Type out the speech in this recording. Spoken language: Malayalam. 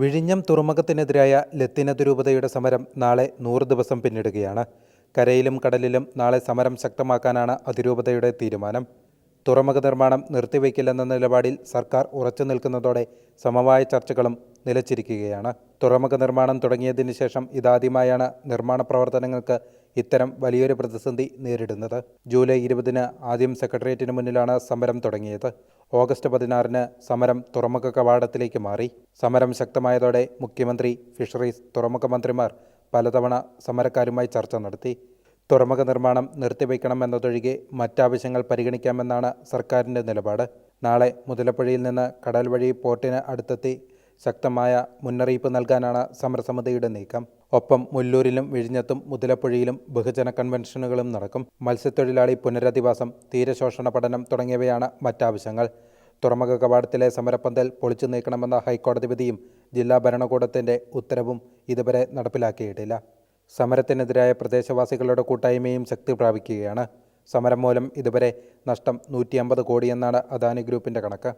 വിഴിഞ്ഞം തുറമുഖത്തിനെതിരായ ലത്തിന സമരം നാളെ നൂറ് ദിവസം പിന്നിടുകയാണ്. കരയിലും കടലിലും നാളെ സമരം ശക്തമാക്കാനാണ് അതിരൂപതയുടെ തീരുമാനം. തുറമുഖ നിർമ്മാണം നിർത്തിവെക്കില്ലെന്ന നിലപാടിൽ സർക്കാർ ഉറച്ചു നിൽക്കുന്നതോടെ സമവായ ചർച്ചകളും നിലച്ചിരിക്കുകയാണ്. തുറമുഖ നിർമ്മാണം തുടങ്ങിയതിനു ശേഷം ഇതാദ്യമായാണ് നിർമ്മാണ പ്രവർത്തനങ്ങൾക്ക് ഇത്തരം വലിയൊരു പ്രതിസന്ധി നേരിടുന്നത്. ജൂലൈ ഇരുപതിന് ആദ്യം സെക്രട്ടേറിയറ്റിന് മുന്നിലാണ് സമരം തുടങ്ങിയത്. ഓഗസ്റ്റ് പതിനാറിന് സമരം തുറമുഖ കവാടത്തിലേക്ക് മാറി. സമരം ശക്തമായതോടെ മുഖ്യമന്ത്രി ഫിഷറീസ് തുറമുഖ മന്ത്രിമാർ പലതവണ സമരക്കാരുമായി ചർച്ച നടത്തി. തുറമുഖ നിർമ്മാണം നിർത്തിവെക്കണമെന്നതൊഴികെ മറ്റാവശ്യങ്ങൾ പരിഗണിക്കാമെന്നാണ് സർക്കാരിന്റെ നിലപാട്. നാളെ മുതലപ്പുഴയിൽ നിന്ന് കടൽ വഴി പോർട്ടിന് അടുത്തെത്തി ശക്തമായ മുന്നറിയിപ്പ് നൽകാനാണ് സമരസമിതിയുടെ നീക്കം. ഒപ്പം മുല്ലൂരിലും വിഴിഞ്ഞത്തും മുതലപ്പുഴയിലും ബഹുജന കൺവെൻഷനുകളും നടക്കും. മത്സ്യത്തൊഴിലാളി പുനരധിവാസം തീരശോഷണ പഠനം തുടങ്ങിയവയാണ് മറ്റാവശ്യങ്ങൾ. തുറമുഖ കവാടത്തിലെ സമരപ്പന്തൽ പൊളിച്ചു നീക്കണമെന്ന ഹൈക്കോടതി വിധിയും ജില്ലാ ഭരണകൂടത്തിന്റെ ഉത്തരവും ഇതുവരെ നടപ്പിലാക്കിയിട്ടില്ല. സമരത്തിനെതിരായ പ്രദേശവാസികളുടെ കൂട്ടായ്മയും ശക്തി പ്രാപിക്കുകയാണ്. സമരം മൂലം ഇതുവരെ നഷ്ടം നൂറ്റി അമ്പത് കോടിയെന്നാണ് അദാനി ഗ്രൂപ്പിന്റെ കണക്ക്.